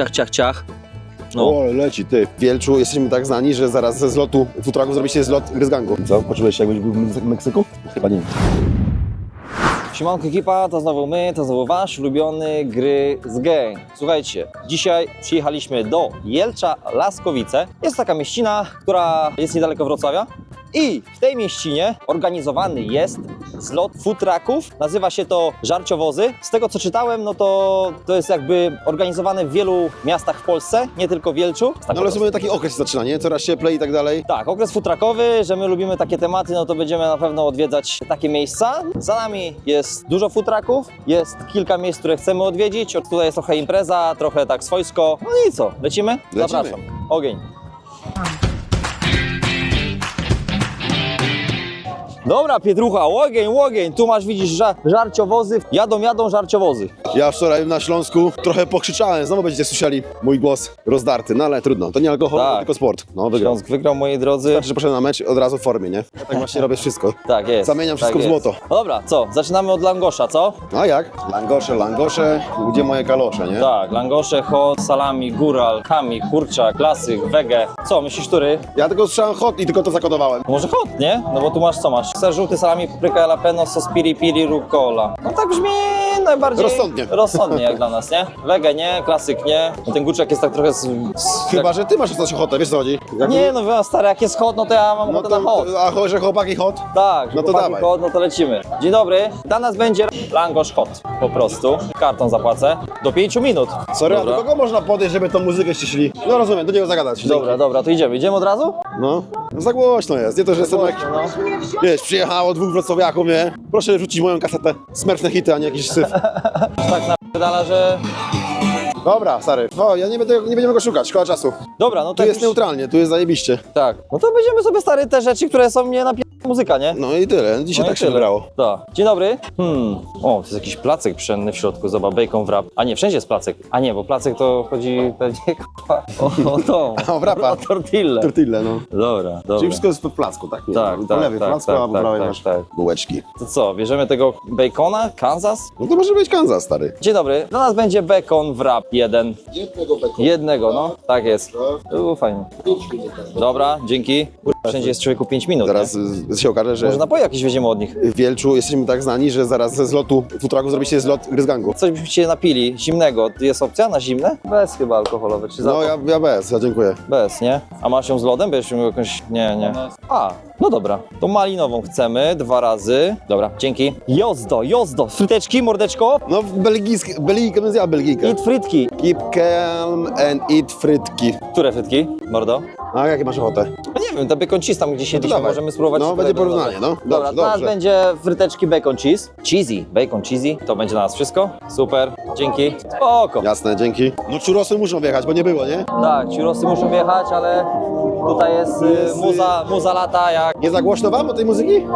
ciach, ciach, ciach. No. O, leci, ty. W Wielczu jesteśmy tak znani, że zaraz ze zlotu futraku zrobicie zlot Gryzgangu. Co? Poczułeś się jakbyś był w Meksyku? Chyba nie. Siemanko ekipa, to znowu my, to znowu wasz ulubiony gry z gang. Słuchajcie, dzisiaj przyjechaliśmy do Jelcza Laskowice. Jest taka mieścina, która jest niedaleko Wrocławia. I w tej mieścinie organizowany jest zlot futraków. Nazywa się to Żarciowozy. Z tego co czytałem, no to to jest jakby organizowane w wielu miastach w Polsce, nie tylko w Jelczu. Tak No ale sobie taki okres się zaczyna, nie? Coraz cieplej i tak dalej. tak, okres futrakowy, że my lubimy takie tematy, no to będziemy na pewno odwiedzać takie miejsca. Za nami jest dużo futraków, jest kilka miejsc, które chcemy odwiedzić. Od tutaj jest trochę impreza, trochę tak swojsko. No i co, lecimy? Lecimy. Zapraszam. Ogień. Dobra, Pietrucha, ogień, ogień. Tu masz, widzisz, ża żarciowozy. Jadą, jadą żarciowozy. Ja wczoraj na Śląsku trochę pokrzyczałem, znowu będziecie słyszeli mój głos rozdarty, no ale trudno, to nie alkohol, Tak. tylko sport. No, wygrał. Śląsk wygrał, moi drodzy. Znaczy, że poszedłem na mecz od razu w formie, nie? Ja tak właśnie robię wszystko. Tak jest. Zamieniam wszystko tak w jest. złoto. No dobra, co? Zaczynamy od langosza, co? A jak? Langosze, langosze, gdzie moje kalosze, nie? Tak, langosze, hot, salami, góral, kami, kurczak, klasyk, wege. Co, myślisz, który? Ja tylko słyszałem hot i tylko to zakodowałem. Może hot, nie? No bo tu masz co masz? Ser żółty, salami, papryka, jalapeno, sos piri piri, rucola. No tak brzmi najbardziej... Rozsądnie. Rozsądnie jak dla nas, nie? Wege nie, klasyk nie. No ten kurczak jest tak trochę z... Chyba, że ty masz coś ochotę, wiesz co chodzi? Jak Nie, no wiem, stary, jak jest hot, no to ja mam No ochotę na hot. a cho- że chłopaki hot? Tak, No to dawaj. hot, no to lecimy. Dzień dobry, dla nas będzie langosz hot, po prostu. Kartą zapłacę. Do 5 minut. Sorry, a Dobra. do kogo można podejść, żeby tą muzykę ściśli? No rozumiem, do niego zagadać. Dobra, dobra, to idziemy. Idziemy od razu? No, no za głośno jest, nie to, że jestem jak... No. Wiesz, przyjechało dwóch wrocławiaków, nie? Proszę rzucić moją kasetę. Smurfne hity, a nie jakiś syf. Tak na że... Dobra, stary, o, ja nie, będę, nie będziemy go szukać, szkoda czasu. Dobra, no to Tu jak jest już- neutralnie, tu jest zajebiście. Tak. No to będziemy sobie stary te rzeczy, które są nie na muzyka, nie? No i tyle, dzisiaj No i tak się tyle. wybrało. Tak. Dzień dobry. Hmm. O, to jest jakiś placek pszenny w środku, zobacz, bacon wrap. A nie, wszędzie jest placek. A nie, bo placek to chodzi pewnie kurwa, o, o tą. O wrapa. O tortillę. Tortille, no. Dobra, dobra. Czyli wszystko jest w placku, tak? Nie, Tak, po tak, lewej tak, placku, tak, a po tak, prawej tak, masz tak. bułeczki. To co, bierzemy tego bacona, Kansas? No to może być Kansas, stary. Dzień dobry. Dla nas będzie bacon wrap jeden. Jednego bekonu. Jednego, no. Tak jest. U, fajnie. Dobra, dzięki. Wszędzie jest człowieku 5 minut, Zaraz nie? y, się okaże, że Może napoje jakieś weźmiemy od nich. w Wielczu jesteśmy tak znani, że zaraz ze zlotu futraku zrobicie zlot Gryzgangu. Coś byśmy się napili zimnego. Jest opcja na zimne? Bez chyba alkoholowe, czy za No ja, ja bez, ja dziękuję. Bez, nie? A masz ją z lodem? Będziesz miał jakąś... Nie, nie. A, no dobra. To malinową chcemy, dwa razy. Dobra, dzięki. Jozdo, jozdo. Fryteczki, mordeczko. No belgijski, belgijkę bym zjadł belgijkę. Eat frytki. Keep calm and eat frytki. Które frytki, mordo? A jakie masz ochotę? No nie wiem, te bacon cheese tam gdzieś jedliśmy, dawaj. możemy spróbować. No, będzie porównanie, no. Dobra, Dobrze, dobrze. będzie fryteczki bacon cheese. Cheesy, bacon cheesy. To będzie dla nas wszystko. Super, dzięki. Spoko. Jasne, dzięki. No czurosy muszą wjechać, bo nie było, nie? Tak, ciurosy muszą wjechać, ale tutaj jest, y, y- muza, muza lata jak... Nie za głośno wam o tej muzyki?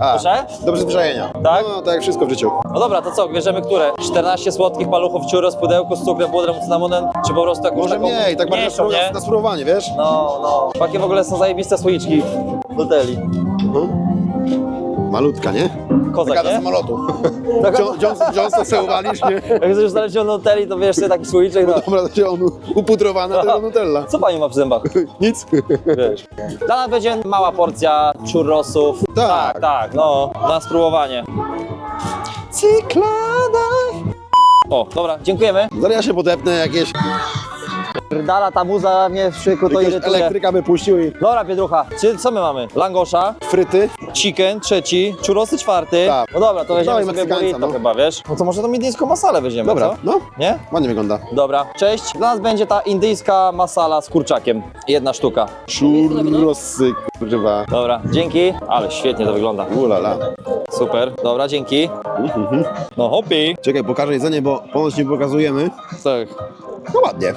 A, Proszę? do przyzwyczajenia. Tak? No, tak jak wszystko w życiu. No dobra, to co, bierzemy które? 14 słodzkich paluchów churros, pudełko z cukrem, pudrem, cynamonem, czy po prostu jakąś Może taką mniej, tak bardziej na, mniejszą, spró- nie? na spróbowanie, wiesz? No, no. Takie w ogóle są zajebiste słoiczki w hoteli. No. Malutka, nie? Kozak, Taka do nie? samolotu. John- Johnson, Johnson uwalisz, nie? Jak znaleźć do hoteli, to wiesz sobie taki słoiczek, no. Dobra, to się on upudrowana, to jest Nutella. Co pani ma w zębach? Nic. Wiesz. Dla nas będzie mała porcja churrosów. Tak. tak, tak no, na spróbowanie. Cyklada. O, dobra, dziękujemy. Zaraz ja się podepnę, jakieś, Dala ta muza mnie szyku to jakiegoś irytuje. elektryka by puścił i Dobra, Pietrucha, czyli co my mamy? Langosza, fryty. chicken trzeci, churrosy czwarty. Tak. No dobra, to weźmiemy Dawaj sobie Meksykańca, burrito no. chyba, wiesz? No to może tą indyjską masalę weźmiemy, Dobra, co? no, Nie? ładnie wygląda. Dobra, cześć. Dla nas będzie ta indyjska masala z kurczakiem. Jedna sztuka. Churrosy, kurwa. Dobra, dzięki. Ale świetnie to wygląda. Ulala. Super, dobra, dzięki. No hopi. Czekaj, pokażę jedzenie, bo ponoć nie pokazujemy. Tak. No ładnie.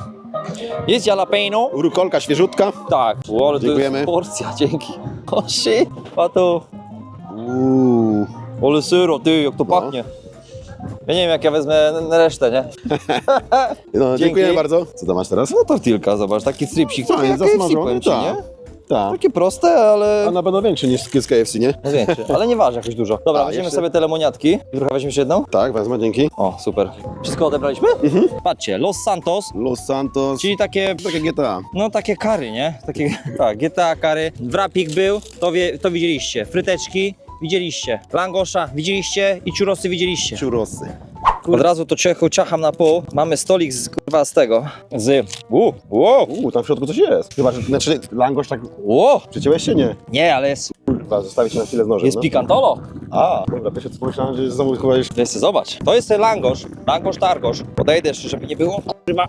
Jest jalapeno? Rukolka świeżutka. Tak. O, ale to Dziękujemy. jest porcja, dzięki. O shit, a to... Uuu. Ale syro, ty, jak to No. pachnie. Ja nie wiem, jak ja wezmę n- resztę, nie? No, Dzięki. dziękujemy bardzo. Co to masz teraz? No tortilka, zobacz, taki stripsik. Trochę jak KFC, zasmażony, powiem ci, tak. nie? Tak. Takie proste, ale... A na pewno większy niż z KFC, nie? No większy, ale nie waży jakoś dużo. Dobra, A, weźmiemy jeszcze- sobie te lemoniatki. Jeszcze jedną? Tak, wezmę, dzięki. O, super. Wszystko odebraliśmy? Mhm. Patrzcie, Los Santos, Los Santos. czyli takie Takie GTA. No takie kary, nie? Takie, tak, GTA kary. Wrapik był, to, wie, to widzieliście. Fryteczki widzieliście. Langosza widzieliście i churrosy widzieliście. Churrosy. Od razu to ciechu ciacham na pół. Mamy stolik z, kurwa, z tego. Z... U, wow, Uuu, tam w środku coś jest. Chyba, że, znaczy, langosz tak... wow. Przyciąłeś się? Nie. Nie, ale jest, Kurwa, zostawić się na chwilę z nożem, jest no. pikantolo. A, dobra, pierwsze co pomyślałem, że znowu chyba już... Sobie zobacz. To jest ten langosz. Langosz targosz. Podejdę jeszcze, żeby nie było. Kurwa.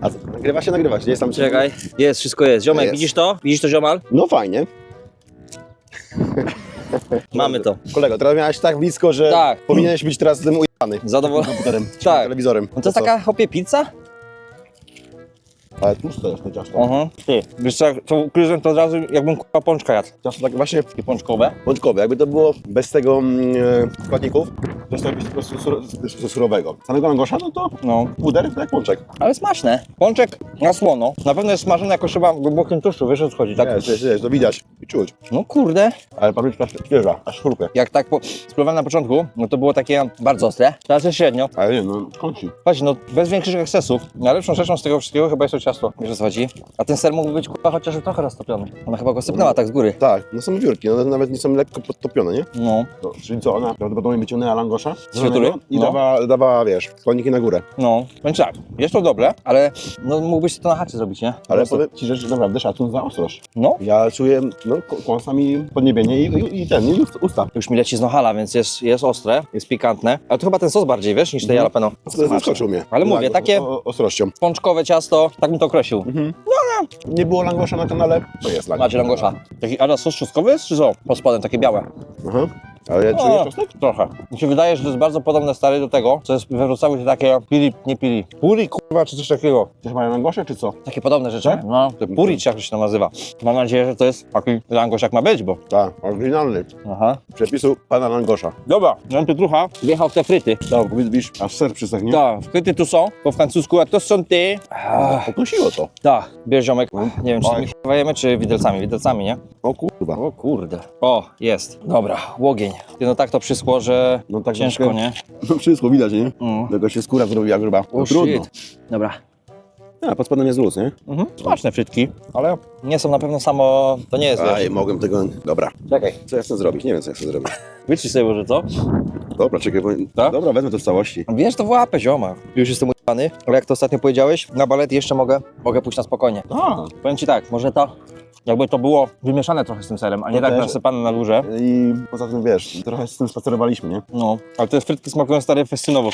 A co, nagrywa się, nagrywa się, nie jest tam... Czekaj. Jest, wszystko jest. Ziomek, Jest. widzisz to? Widzisz to, ziomal? No fajnie. Mamy to. Kolego, teraz miałeś tak blisko, że Tak. powinieneś być teraz tym ujebany. Zadowolony. Komputerem, Tak. telewizorem. No to jest co? taka hopie pizza? Ale tłuste jest to ciasto. Aha. Ty, wiesz co, jak to ugryzłem to od razu jakbym kurwa pączka jadł. Ciasto tak właśnie Takie pączkowe. pączkowe. Jakby to było bez tego mm, e, składników, to jest jakbyś po prostu sur, sur, surowego. Samego langosza, no to No, puder to jak pączek. ale smaczne. Pączek na słono. Na pewno jest smażony jakoś chyba głębokim tłuszczu, wiesz o co chodzi, tak? Jest, jest, jest, to widać i czuć. No kurde. Ale papryczka świeża, aż chrupie. Jak tak po, spróbowałem na początku, no to było takie bardzo ostre. Teraz jest średnio. Ale nie, no kąci. Patrz, no bez większych ekscesów. Najlepszą rzeczą z tego wszystkiego chyba jest to ciasto, wiesz o co chodzi. A ten ser mógłby być kurwa chociaż trochę roztopiony. Ona chyba go sypnęła tak z góry. Tak, no są wiórki, one nawet nie są lekko podtopione, nie? No, No, czyli co, ona prawdopodobnie wyciągnęła langosza zielonego i No. dawała, dawała, wiesz, składniki na górę. no. Więc tak, jest to dobre, ale no mógłbyś to na chacie zrobić, nie? Ale powiem Ci, że naprawdę szacun za ostrość. No, Ja czuję, no, k- kąsami podniebienie i, i, i ten, i ust- usta. już mi leci z nohala, więc jest, jest ostre, jest pikantne. Ale to chyba ten sos bardziej, wiesz, niż te Mhm. jalapeno. Zaskoczył mnie. Ale mówię, Tak, takie- o- Ostrością. Pączkowe ciasto, tak bym to określił. Nie było langosza na kanale, to jest langosza. Macie langosza. Taki, ale sos trzustkowy jest, czy co? Pod spodem, takie białe. Aha. Ale ja czuję? Trochę. Mi się wydaje, że to jest bardzo podobne stary do tego, co jest we Wrocławiu, to takie pili, nie pili. Puri, kurwa, czy coś takiego. To chyba langosze, czy co? Takie podobne rzeczy? Tak? No, to puri, czy jak to się tam nazywa. Mam nadzieję, że to jest taki langosz jak ma być, bo... Tak, oryginalny. Aha. Przepisu pana langosza. Dobra, Jan Pietrucha wjechał w te fryty. Tak, widzisz, aż ser przystachnie. Tak, fryty tu są, po francusku, a to są ty. Ah, Pokusiło to. Tak, bierz ziomek. Nie wiem, czy Oj. my chwajemy, czy widelcami. Widelcami, nie? O kurwa. O kurde. O, jest. Dobra, łogień. Ty, No tak to przyschło, że No tak ciężko, troszkę- nie? No wszystko widać, nie? Mm. Tego się skóra zrobiła gruba. No O, trudno. shit. Dobra. A, pod spodem jest luz, nie? Mhm. Smaczne frytki, ale nie są na pewno samo... To nie jest, Aj, wiesz. mogłem tego... Dobra. Czekaj. Co ja chcę zrobić? Nie wiem, co ja chcę zrobić. Wyczyść sobie może to. Dobra, czekaj, bo... Tak? Dobra, wezmę to w całości. Wiesz, to w łapę, zioma. Już jestem ujebany, ale jak to ostatnio powiedziałeś, na balet jeszcze mogę, mogę pójść na spokojnie. A, Powiem Ci tak, może to, jakby to było wymieszane trochę z tym serem, a nie tak też- nasypane na górze. i poza tym, wiesz, trochę z tym spacerowaliśmy, nie? No, ale te frytki smakują stare festynowo.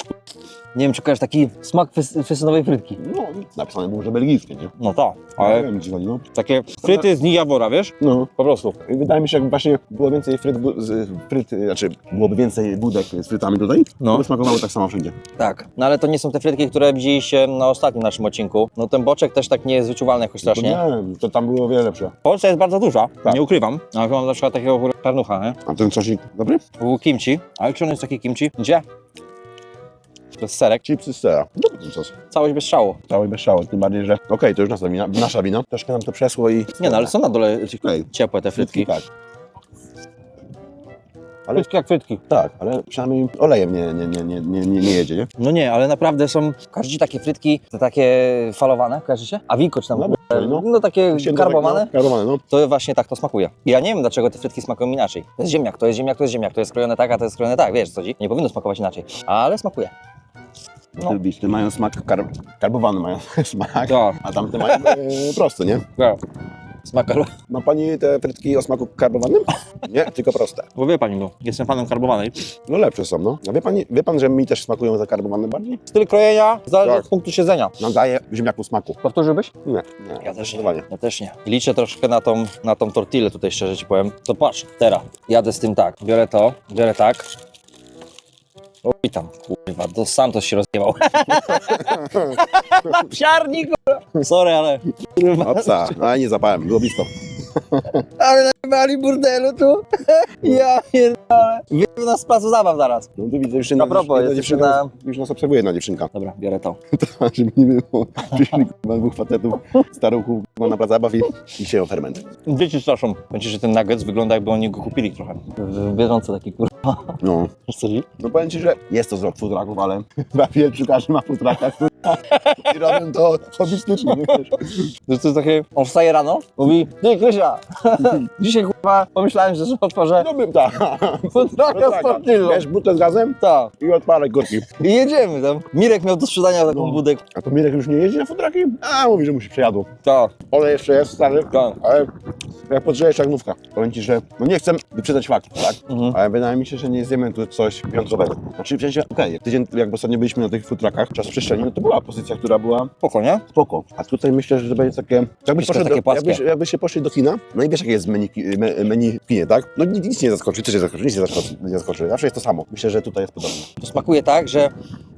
Nie wiem, czy kojarzysz taki smak fes- festynowej frytki. No, napisane było, że belgijskie, nie? No tak, Ale... Nie wiem, chodzi, no. Takie fryty z Nijawora, wiesz? No. Po prostu. Wydaje mi się, jakby właśnie było więcej fryt, bu- z, fryt, znaczy byłoby więcej budek z frytami tutaj, No. to by smakowało tak samo wszędzie. Tak, no ale to nie są te frytki, które widzieliście na ostatnim naszym odcinku. No ten boczek też tak nie jest wyczuwalny jakoś strasznie. Nie, to tam było wiele lepsze. W Polsce jest bardzo duża, Tak. nie ukrywam. Ale mam na przykład takiego kurwa nie? A ten sosik dobry? Był kimchi, ale czy on jest taki kimchi? Gdzie? To jest serek, Chipsy z sera. Dobry ten sos. całość bez szału. Cały bez szału, tym bardziej, że okej, to już nasza wina, nasza wina. Troszkę nam to przesło i... Nie no, ale są na dole Okej. ciepłe te frytki. Tak, Ale- Frytki jak frytki. tak, ale przynajmniej olejem nie, nie, nie, nie, nie, nie, nie jedzie, nie? No nie, ale naprawdę są, każdy takie frytki, te takie falowane, kojarzycie? Awiko czy tam, No, no, no. takie Ścięte karbowane. no, Karbowane, no. To właśnie tak to smakuje. I ja nie wiem, dlaczego te frytki smakują inaczej. To jest ziemniak, to jest ziemniak, to jest ziemniak, to jest skrojone tak, a to jest skrojone tak, wiesz co ci? Nie powinno smakować inaczej, ale smakuje. No. Te bisty mają smak, kar, karbowany mają smak, Tak, a tamte mają e, prosty, nie? tak. Smak karbo... Ma Pani te frytki o smaku karbowanym? Nie, tylko proste. Bo wie pani, no, jestem fanem karbowanej. No lepsze są, no. A wie, pani, wie Pan, że mi też smakują te karbowane bardziej? Styl krojenia zależy Tak. od punktu siedzenia. Nadaje ziemniaku smaku. Powtórzyłbyś? Nie, nie. Ja też nie. zdecydowanie. Ja też nie. Liczę troszkę na tą, na tą tortillę tutaj, szczerze ci powiem. To patrz, teraz jadę z tym tak. Biorę to, biorę tak. O, i tam, kurwa, to sam to się rozjebał. Psiarnik, kurwa. Sorry, ale kurwa. Opsa, ale nie zapałem, było blisko. Ale najebali burdelu tu. Ja pierdolę. Wyjdę nas z placu zabaw zaraz. No tu widzę, już A propos, jedna jesteśmy dziewczynka, na- już nas obserwuje jedna dziewczynka. Dobra, biorę to. Żeby nie było. Przyszli kurwa, dwóch facetów, starą kurwa na plac zabaw i, i sieją ferment. Dzieci straszą. Będzie, że ten nuggets wygląda jakby oni go kupili trochę. W bieżąco taki kurwa. No. Wiesz co chodzi? No powiem Ci, że jest to zwrot futraków, ale chyba każdy ma futraka. I robią to hobbystycznie, wiesz. Że to jest takie, on wstaje rano, mówi, ty Krysia, dzisiaj kurwa pomyślałem, że otworzę No bym tak. futraka z tortillą. Wiesz, butlę z gazem Tak. i odpalę górki. I jedziemy tam. Mirek miał do sprzedania taką No. budę. A to Mirek już nie jeździ na futraki? A, mówi, że mu się przejadło. Tak. Ole jeszcze jest stary, Tak. ale jak podrzejesz jagnówka, powiem Ci, że no nie chcę wyprzedzać fakt, tak? Mhm. Ale wydaje mi się, że nie zjemy tu coś wyjątkowego. Znaczy w sensie, okej, tydzień jak ostatnio byliśmy na tych futrakach, czas przestrzeni, no to była pozycja, która była Spoko, nie? spoko. A tutaj myślę, że to będzie takie... Jakbyś, Wszystko poszedł takie do, płaskie. jakbyś, jakbyście poszli do kina, no i wiesz jakie jest menu, ki- me- menu w kinie, tak? No nic, nic nie zaskoczy, coś nie zaskoczy, nic nie zaskoczy, nie zaskoczy. Zawsze jest to samo. Myślę, że tutaj jest podobnie. To smakuje tak, że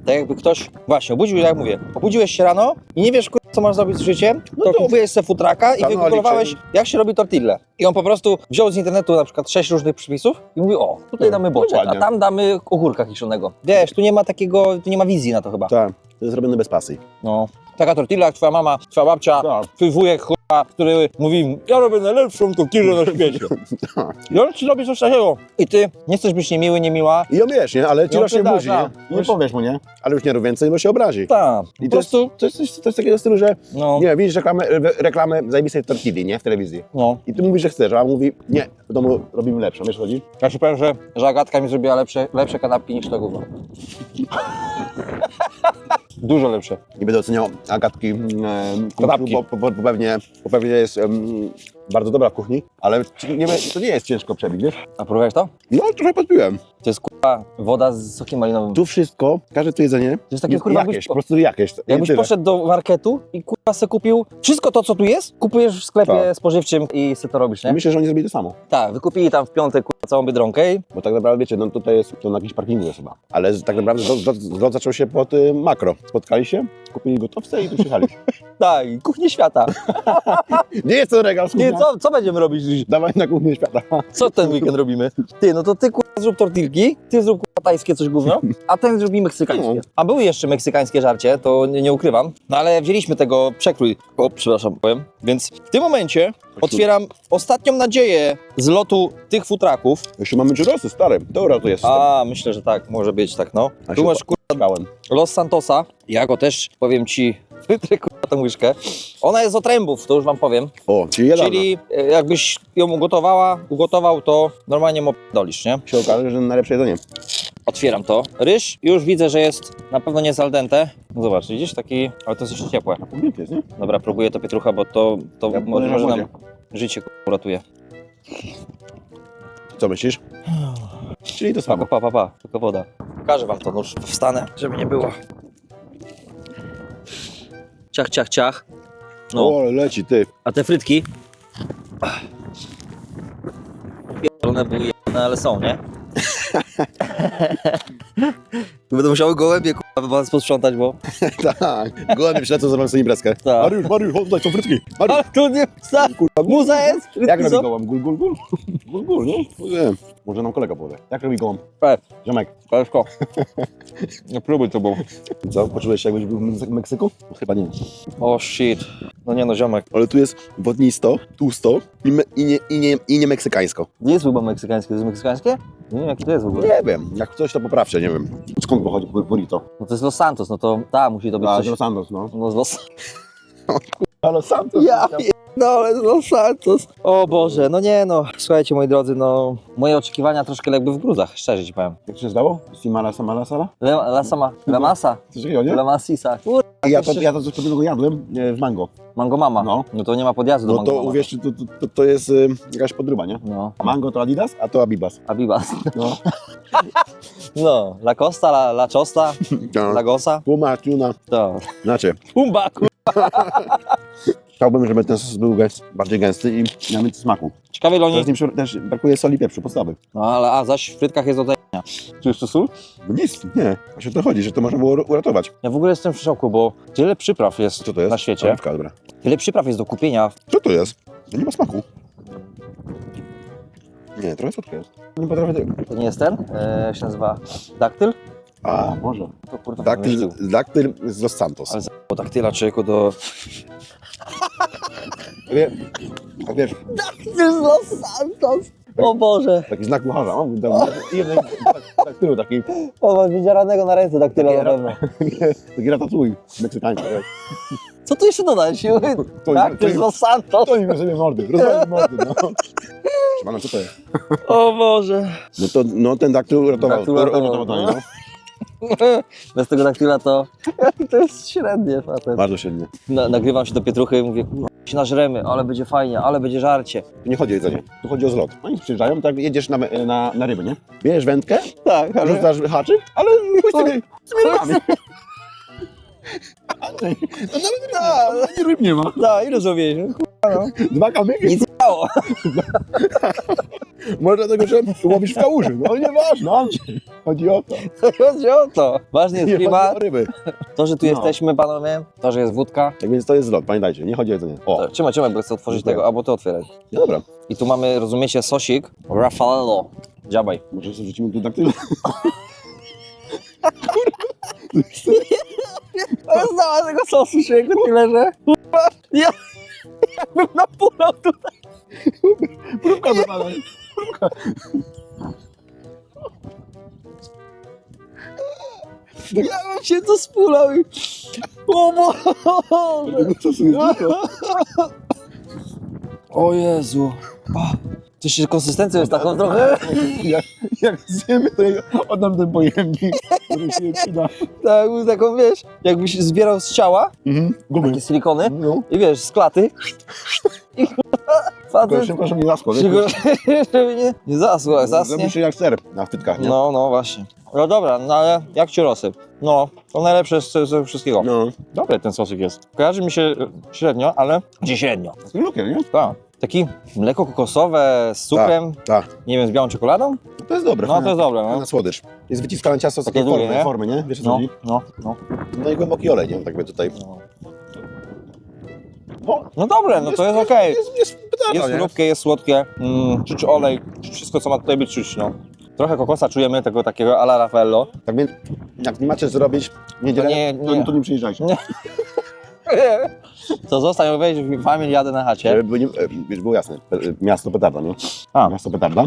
tak jakby ktoś, właśnie, obudził, jak mówię, obudziłeś się rano i nie wiesz, co masz zrobić z życiem, No to kupujesz sobie futraka i wygooglowałeś, jak się robi tortille. I on po prostu wziął z internetu na przykład sześć różnych przepisów i mówi, o, tutaj No, damy boczek, a dokładnie. tam damy ogórka kiszonego. Wiesz, tu nie ma takiego, tu nie ma wizji na to chyba. Tak, to jest robione bez pasji. No. Taka tortilla jak twoja mama, twoja babcia, Tak. twój wujek, chuja, który mówi, ja robię najlepszą tortillę na świecie. Tak. I on ci robi coś takiego. I ty nie chcesz być niemiły, niemiła. I ją wiesz, nie? Ale ci No, rośnie tak, budzi, nie? Nie powiesz mu, nie? Ale już nie rób więcej, bo się obrazi. Tak, po I to jest, prostu, to, jest, coś- to jest takiego stylu, że no, nie, widzisz reklamę, re- reklamę zajebistej tortilli, nie? W telewizji. no. I ty mówisz, że chcesz, a on mówi, nie, w domu robimy lepszą, wiesz co chodzi? Ja ci powiem, że, że Agatka mi zrobiła lepsze, lepsze kanapki niż to gówno. Dużo lepsze. Nie będę oceniał Agatki em, Kanapki. bo, bo, bo, bo, pewnie, bo pewnie jest em, bardzo dobra w kuchni, ale nie, to nie jest ciężko przebić, wiesz? A próbowałeś to? No, trochę podpiłem. To jest kurwa woda z sokiem malinowym. Tu wszystko, każde to jedzenie To jest takie jest kurwa, jakieś, jakbyś, po prostu jakieś. jakbyś poszedł do marketu i kurwa se kupił wszystko to, co tu jest, kupujesz w sklepie Tak. spożywczym i se to robisz, nie? Myślę, że oni zrobili to samo. Tak, wykupili tam w piątek kurwa całą Biedronkę Bo tak naprawdę, wiecie, no tutaj jest to na jakimś parkingu jest chyba. Ale tak naprawdę zlot zaczął się pod y, makro. Spotkali się, kupili gotowce i tu przyjechali. tak, kuchnię świata. nie jest to regał, Nie. Co, co będziemy robić dziś? Dawaj na kuchnię świata. Co ten weekend robimy? Ty, no to ty kurwa zrób tortilki, ty zrób kurwa tajskie coś gówno, a ten zrobi meksykańskie. No. A były jeszcze meksykańskie żarcie, to nie, nie ukrywam. No ale wzięliśmy tego przekrój, o przepraszam, powiem. Więc w tym momencie otwieram ostatnią nadzieję z lotu tych futraków. Jeszcze mamy czurosy, stare. Dobra, to jest. A, myślę, że tak, może być tak, no. A Tu się masz kurwa Los Santosa. Ja go też, powiem ci, wytrę kurwa tą łyżkę. Ona jest z otrębów, to już wam powiem. O, czyli jadalna. Czyli e, jakbyś ją ugotowała, ugotował, to normalnie mu dolisz, nie? się okaże, że najlepsze jedzenie. Otwieram to. Ryż już widzę, że jest na pewno nie al dente. No zobacz, widzisz taki, ale to jest jeszcze ciepłe. Jest, nie? Dobra, próbuję to pietrucha, bo to, to Ja może, może na nam życie uratuje. Co myślisz? Czyli to samo. pa, pa, pa, tylko woda. Pokażę wam to, no już wstanę, żeby nie było. Ciach, ciach, ciach. No, O, ale leci, ty. a te frytki? One były ale są, nie? Będę musiały gołębie was posprzątać, bo... tak. Gołębie przylecą, zrobią sobie imprezkę. Tak. Mariusz, Mariusz, chodź tutaj, są frytki. Mariusz. Ale tu nie... Sta... Kurwa, Muza jest? Jak robi gołąb? Gul, gul, gul? Gul, gul, nie? Nie. Może nam kolega powie. Jak robi gołąb? E, Ziomek. Koleżko. Nie próbuj to, bo... Co? Poczułeś się, jakbyś był w Meksyku? Chyba nie. O shit. No nie no, ziomek. Ale tu jest wodnisto, tłusto i, me, i, nie, i, nie, i nie meksykańsko. Nie jest chyba meksykańskie, to jest meksykańskie? Nie wiem, jaki to jest w ogóle. Nie wiem, jak coś to poprawcie, nie wiem. Skąd pochodzi burrito? No to jest Los Santos, no to ta musi to być A, coś... z Los Santos, no. No z Los... A Los Santos? Ja no ale z Los Santos. O Boże, no nie no. Słuchajcie moi drodzy, no... Moje oczekiwania troszkę jakby w gruzach, szczerze ci powiem. Jak się zdało? Simala Samala Sala? La, la sama, la masa, Coś takiego, nie? la masisa. Kur... Ja to, ja to coś podobnego jadłem e, w mango. Mango mama. No. No to nie ma podjazdu do No mango to mama. uwierzcie, to, to, to, to jest y, jakaś podryba, nie? No, Mango to Adidas, a to Abibas. Abibas. No. No, La Costa, La, la Chosta, no. Lagosa. Puma, tuna. To. Znaczy, Pumba, kur... chciałbym, żeby ten sos był gęst, bardziej gęsty i miał więcej smaku. Ciekawe ile oni... Teraz, przy- też brakuje soli i pieprzu, podstawy. No ale a zaś w frytkach jest odejścia. Czy jeszcze sól? No nic, nie. Właśnie o to chodzi, że to można było uratować. Ja w ogóle jestem w szoku, bo tyle przypraw jest, Co to jest? na świecie. Oliwka, dobra. Tyle przypraw jest do kupienia. Co to jest? To nie ma smaku. Nie, trochę słodkie jest. Nie potrafię tego. To nie jest ten? E, jak się nazywa? Daktyl? A, może. To kurwa Daktyl, daktyl z Los Santos. Ale za daktyla człowieku do... Wie, wiesz, Daktyl z Los Santos! O Boże! taki znak kucharza. O, dam, i jeden daktylu, taki, O, masz widziaranego na ręce daktyla na pewno. taki meksykański. wiesz. Co tu jeszcze dodać? To, Daktyl z Los Santos! to im sobie mordy, rozwalił mordy, no. Szymano, co to jest? O Boże! No to, no ten daktyl uratował, Daktyl uratował, uratował, no. Bez tego daktyla to... To jest średnie facet. Bardzo silnie. Na, nagrywam się do Pietruchy i mówię, "Kurwa, się nażremy, ale będzie fajnie, ale będzie żarcie. Tu nie chodzi o jedzenie, tu chodzi o zlot. Oni przyjeżdżają, tak jedziesz na, na, na ryby, nie? Bierzesz wędkę, Tak, rzucasz haczyk, ale z tymi, z rybami. Ale- No nawet nie ryb nie ma. Tak, ile zrobiłeś? Dwa kamyki. Nic mało. Może dlatego, że łowisz w kałuży. No nieważne, Andrzej. Chodzi o to. Chodzi o to. Ważny jest Nie chodzi klimat, o ryby. to, że tu No. jesteśmy, panowie, to, że jest wódka. Tak więc to jest zlot, pamiętajcie, nie chodzi o jedzenie. O, To, Trzymaj, trzymaj, bo chcę otworzyć Dziękuję. tego, albo ty otwieraj. no dobra. I tu mamy, rozumiecie, sosik Raffaello. Dziabaj. Może sobie rzucimy tu daktyl. Znała tego sosu się tyle, że... Ja... Jakbym napulał tutaj. Próbka do pana. Ja bym się to spulał i... O Boże. O Jezu. To jeszcze konsystencją jest taką trochę. Jak, jak zjemy, to ja oddam ten pojemnik, który się przyda. Tak, taką wiesz, jakbyś zbierał z ciała Mhm. Gumy. takie silikony No. i wiesz, z klaty. I Tylko facet, szybko, żeby nie zaschło, wiesz? żeby, żeby nie, nie jak zasnie. Zrobi się jak ser na wtytkach, nie? No, no właśnie. No dobra, no ale jak ci rozsyp? No, to najlepsze z z wszystkiego. No. Dobry ten sosyk jest. Kojarzy mi się e, średnio, ale gdzie średnio? Taki lukier, nie? Tak. Taki mleko kokosowe z cukrem, Tak. nie wiem, z białą czekoladą? To jest dobre. No to jest dobre, no. Na słodycz. Jest wyciskane ciasto z Takie takiej długie, formy, nie? formy, nie? Wiesz o co No, chodzi? no, no. No i głęboki olej, nie? Tak by tutaj. no. O, No dobre, no to jest okej. Jest, jest, Jest nie? chrupkie, jest słodkie, mm, czuć olej, czuć wszystko, co ma tutaj być czuć, no. Trochę kokosa czujemy, tego takiego ala Raffaello. Tak więc, jak nie macie zrobić w niedzielę, To nie- to, nie. to nie przyjeżdżajcie. Nie. To zostań, wejdź w familię, jadę na chacie. Żeby było, nie, wiesz, było jasne. Pe- Miasto petarda, nie? A. Miasto petarda.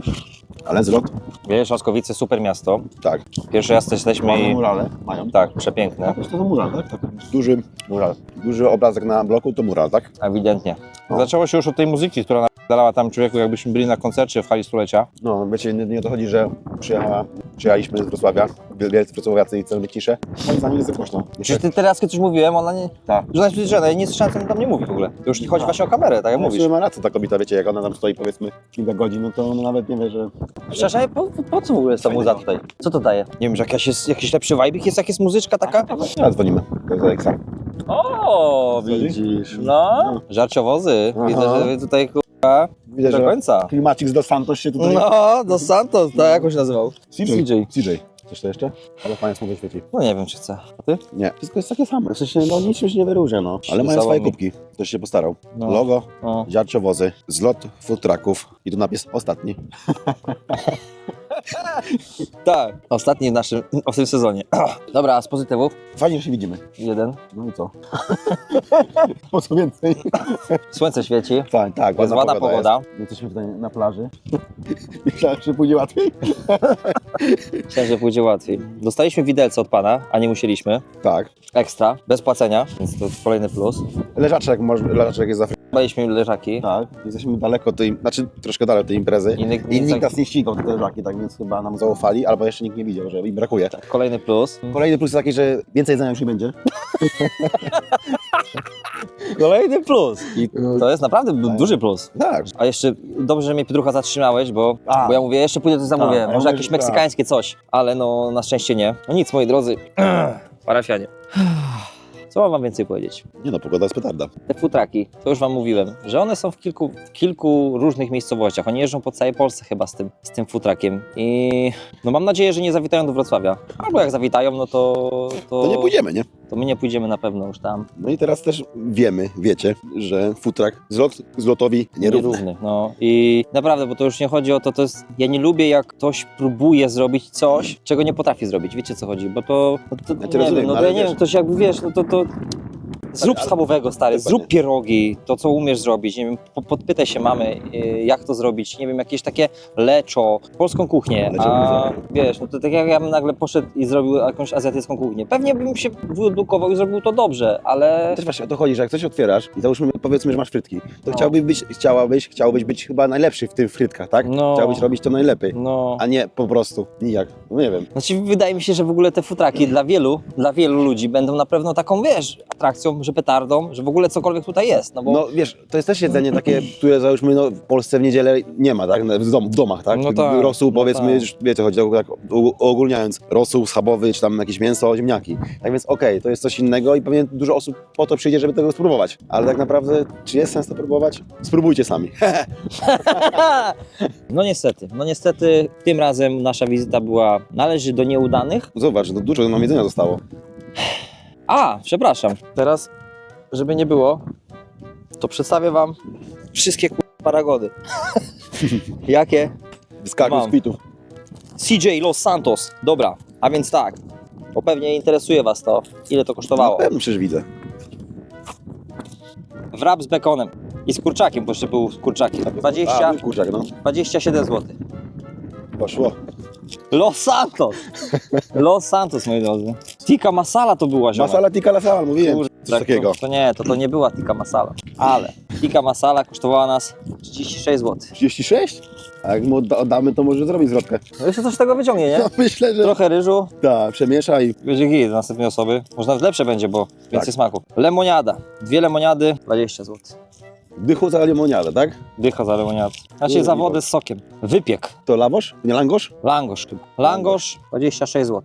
Ale zlot, Wiesz, Laskowice, super miasto. tak. Pierwszy raz jesteśmy Mają i... murale, mają. Tak, przepiękne, To to mural, tak? tak? Duży mural. Duży obrazek na bloku to mural, tak? ewidentnie. No. Zaczęło się już od tej muzyki, która dalała tam człowieku, jakbyśmy byli na koncercie w hali stulecia. No, wiecie, nie, nie o to chodzi, że przyjechała, przyjechaliśmy z Wrocławia, wielcy wrocławiacy i chcemy ciszę. Moim zdaniem jest za głośno. Przecież ty teraz, kiedy coś mówiłem, ona nie... Tak. Że jest przyzwyczajona, ja nie słyszałem, co on tam nie mówi w ogóle. To już nie chodzi właśnie o kamerę, tak jak No, mówisz. ma rację ta kobieta, wiecie, jak ona tam stoi powiedzmy kilka godzin, no to ona nawet nie wie, że... Szczerze, po, po, po co w ogóle jest ta muza tutaj? Co to daje? Nie wiem, że jakaś jest, jakiś lepszy vibe jest, jak jest muzyczka taka? Teraz dzwonimy do Alexa. O, widzisz. No, żarciowozy. Aha. Widzę, że wy tutaj kurwa Widzę, do że końca. klimacik z Dos Santos się tutaj... No, Dos Santos, tak jak on się nazywał? CJ. CJ. Chcesz to jeszcze? Ale fajnie słowo świeci. No nie wiem, czy chcę. A ty? Nie, wszystko jest takie same. W sensie, no nic się nie wyróżnia, no. Ale mają swoje kubki. Ktoś się postarał. No. Logo, O. ziarciowozy, zlot food trucków i tu napis ostatni. Tak, ostatni w naszym, w tym sezonie. Dobra, a z pozytywów? Fajnie, że się widzimy. Jeden. No i co? po co więcej? Słońce świeci. Tak, tak. Jest ładna pogoda. Jest. Jesteśmy tutaj na plaży. Myślałem, że pójdzie łatwiej. Myślałem, że pójdzie łatwiej. Dostaliśmy widelce od pana, a nie musieliśmy. Tak. Ekstra, bez płacenia, więc to kolejny plus. Leżaczek, może, leżaczek jest za Daliśmy leżaki. Tak. Jesteśmy daleko tej, znaczy troszkę dalej od tej imprezy. I nikt- I nikt nikt- nas nie ścigał te leżaki, tak więc chyba nam zaufali, albo jeszcze nikt nie widział, że im brakuje. Tak, kolejny plus. Kolejny plus jest taki, że więcej jedzenia już nie będzie. Kolejny plus. I to jest naprawdę du- duży plus. Tak. A jeszcze dobrze, że mnie Pietrucha zatrzymałeś, bo, A. bo ja mówię, jeszcze pójdę coś zamówię, Tak, ja może mówię, jakieś że tak. meksykańskie coś, ale no na szczęście nie. No nic, moi drodzy, parafianie. Co mam wam więcej powiedzieć? Nie no, pogoda jest petarda. Te futraki, to już wam mówiłem, że one są w kilku, w kilku różnych miejscowościach. Oni jeżdżą po całej Polsce chyba z tym, z tym futrakiem. I no mam nadzieję, że nie zawitają do Wrocławia. Albo jak zawitają, no to... To nie pójdziemy, nie? To my nie pójdziemy na pewno już tam. No i teraz też wiemy, wiecie, że futrak zlot zlotowi nierówny. Nierówny, no i naprawdę, bo to już nie chodzi o to, to jest, ja nie lubię jak ktoś próbuje zrobić coś, czego nie potrafi zrobić, wiecie co chodzi, bo to, no to Ja nie rozumiem, wiem, no to ale ja nie wiesz- wiem, ktoś jakby wiesz, no to, to zrób ale- schabowego stary, zrób pierogi, to co umiesz zrobić, nie wiem, po- podpytaj się mamy, y, jak to zrobić, nie wiem, jakieś takie leczo, polską kuchnię, Leczo a wiesz, no to tak jak ja bym nagle poszedł i zrobił jakąś azjatycką kuchnię, pewnie bym się wyedukował i zrobił to dobrze, ale Też właśnie o to chodzi, że jak coś otwierasz i załóżmy, powiedzmy, że masz frytki, to No. chciałbyś być, chciałabyś, chciałbyś być chyba najlepszy w tych frytkach, tak? No. Chciałbyś robić to najlepiej, no... a nie po prostu nijak. No nie wiem. Znaczy, wydaje mi się, że w ogóle te futraki dla wielu, dla wielu ludzi będą na pewno taką, wiesz, atrakcją, że petardą, że w ogóle cokolwiek tutaj jest, no bo... No wiesz, to jest też jedzenie takie, które załóżmy no, w Polsce w niedzielę nie ma, tak? W, dom, w domach, tak? No tak, Rosół no powiedzmy, tak. już wiecie, chodzi tak uogólniając, rosół schabowy, czy tam jakieś mięso, ziemniaki. Tak więc okej, to jest coś innego i pewnie dużo osób po to przyjdzie, żeby tego spróbować. Ale tak naprawdę, czy jest sens to próbować? Spróbujcie sami. No niestety, no niestety tym razem nasza wizyta była, należy do nieudanych. Zobacz, no dużo nam jedzenia zostało. A, przepraszam, teraz, żeby nie było, to przedstawię wam wszystkie ku- paragody. Jakie? Wyskakuj Mam. z pitów. CJ Los Santos. Dobra, a więc tak, bo pewnie interesuje was to, ile to Na kosztowało. pewno przecież widzę. Wrap z bekonem i z kurczakiem, bo jeszcze był z kurczakiem. 20, A, mój kurczak, no. 27 zł. Poszło. Los Santos! Los Santos, moi drodzy. Tikka masala to była, ziomek. Masala tikka lasala, mówiłem. Kurde, Coś takiego. To, to nie, to, to nie była tikka masala. Ale tikka masala kosztowała nas 36 zł. 36? A jak mu odda- oddamy, to może zrobić zwrotkę. No jeszcze coś z tego wyciągnie, nie? No myślę, że... Trochę ryżu, Tak, przemiesza i będzie git do następnej osoby. Może nawet lepsze będzie, bo więcej Tak. smaku. Lemoniada. Dwie lemoniady, 20 zł. Dychu za lemoniadę, tak? Dycha za lemoniadę. Znaczy za wodę z sokiem. Wypiek. To lawosz? Nie langosz? Langosz chyba. Langosz 26 zł.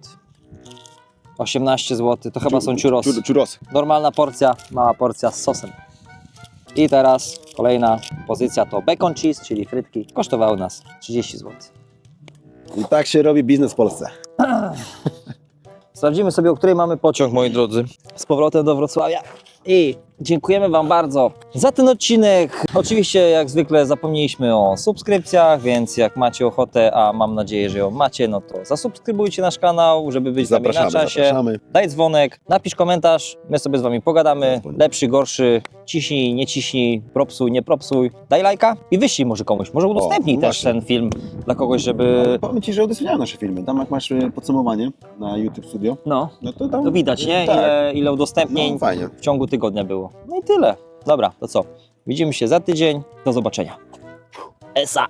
18 zł, to chyba są churros. Chur- Churros. Normalna porcja, mała porcja z sosem. I teraz kolejna pozycja to bacon cheese, czyli frytki. Kosztowały nas 30 zł. I tak się robi biznes w Polsce. Sprawdzimy sobie, o której mamy pociąg, moi drodzy. Z powrotem do Wrocławia. I dziękujemy Wam bardzo za ten odcinek. Oczywiście, jak zwykle, zapomnieliśmy o subskrypcjach, więc jak macie ochotę, a mam nadzieję, że ją macie, no to zasubskrybujcie nasz kanał, żeby być z nami na Zapraszamy, czasie. zapraszamy. Daj dzwonek, napisz komentarz, my sobie z Wami pogadamy. Lepszy, gorszy, ciśnij, nie ciśnij, propsuj, nie propsuj. Daj lajka i wyślij może komuś. Może udostępnij no też właśnie. ten film dla kogoś, żeby... Powiem Ci, że udostępniałem nasze filmy. Tam jak masz e, podsumowanie na YouTube Studio, No, no to tam... to widać, nie? Tak. Ile, ile udostępnień No w ciągu tygodnia było. No i tyle. Dobra, to co? Widzimy się za tydzień. Do zobaczenia. Esa!